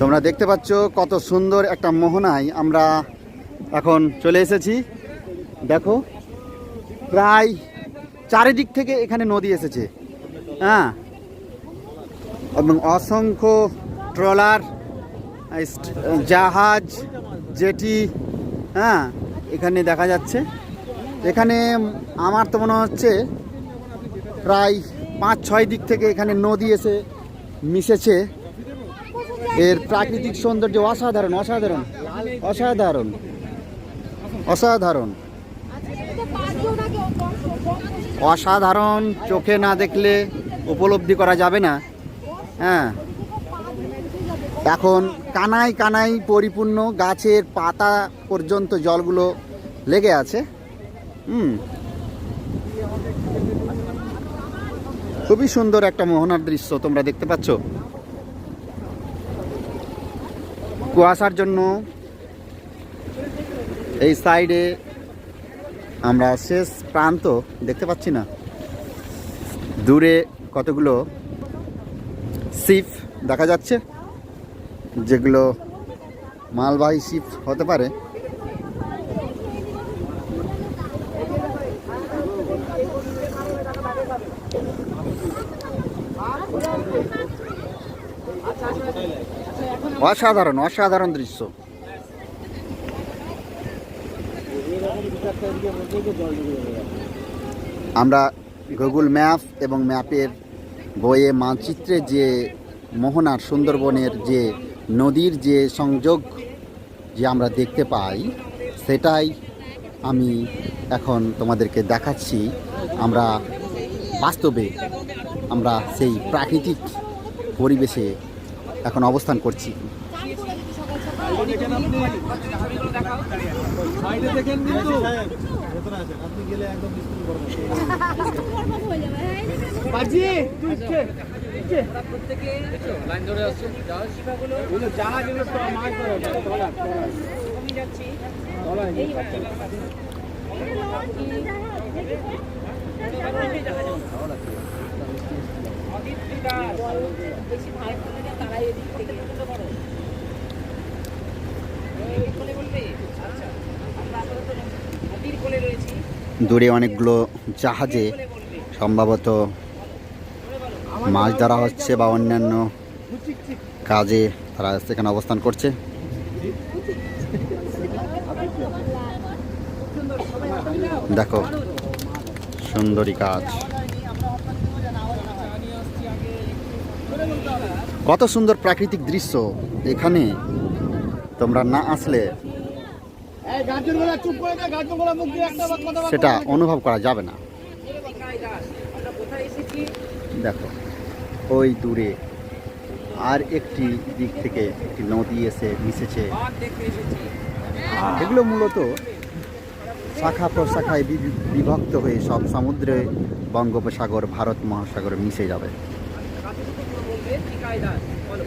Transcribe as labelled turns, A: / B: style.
A: তোমরা দেখতে পাচ্ছ কত সুন্দর একটা মোহনায় আমরা এখন চলে এসেছি। দেখো, প্রায় চারিদিক থেকে এখানে নদী এসেছে। হ্যাঁ এবং অসংখ্য ট্রলার জাহাজ, জেটি হ্যাঁ এখানে দেখা যাচ্ছে। এখানে আমার তো মনে হচ্ছে প্রায় পাঁচ ছয় দিক থেকে এখানে নদী এসে মিশেছে। এর প্রাকৃতিক সৌন্দর্য অসাধারণ অসাধারণ অসাধারণ অসাধারণ। অসাধারণ চোখে না দেখলে উপলব্ধি করা যাবে না। হ্যাঁ। এখন কানাই কানাই পরিপূর্ণ গাছের পাতা পর্যন্ত জলগুলো লেগে আছে। হুম। খুবই সুন্দর একটা মোহনার দৃশ্য তোমরা দেখতে পাচ্ছ। কুয়াশার জন্য এই সাইডে আমরা শেষ প্রান্ত দেখতে পাচ্ছি না। দূরে কতগুলো শিপ দেখা যাচ্ছে, যেগুলো মালবাহী শিপ হতে পারে। অসাধারণ অসাধারণ দৃশ্য। আমরা গুগল ম্যাপ এবং ম্যাপের বইয়ে মানচিত্রে যে মোহনার সুন্দরবনের যে নদীর যে সংযোগ যে আমরা দেখতে পাই, সেটাই আমি এখন তোমাদেরকে দেখাচ্ছি। আমরা বাস্তবে আমরা সেই প্রাকৃতিক পরিবেশে এখন অবস্থান করছি।
B: সাইডে দেখেন কিন্তু বাজি তুই ইচ্ছে ইচ্ছে লাইন ধরে আসছে জাহাজ
A: দূরে অনেকগুলো জাহাজে সম্ভবত মাছ ধরা হচ্ছে বা অন্যান্য কাজে তারা সেখানে অবস্থান করছে। দেখো, সুন্দরী কাজ। কত সুন্দর প্রাকৃতিক দৃশ্য এখানে। তোমরা না আসলে সেটা অনুভব করা যাবে না। দেখো ওই দূরে আর একটি দিক থেকে একটি নদী এসে মিশেছে। এগুলো মূলত শাখা প্রশাখায় বিভক্ত হয়ে সব সমুদ্রে বঙ্গোপসাগর ভারত মহাসাগরে মিশে যাবে। হবে ঠিকায়দার বলো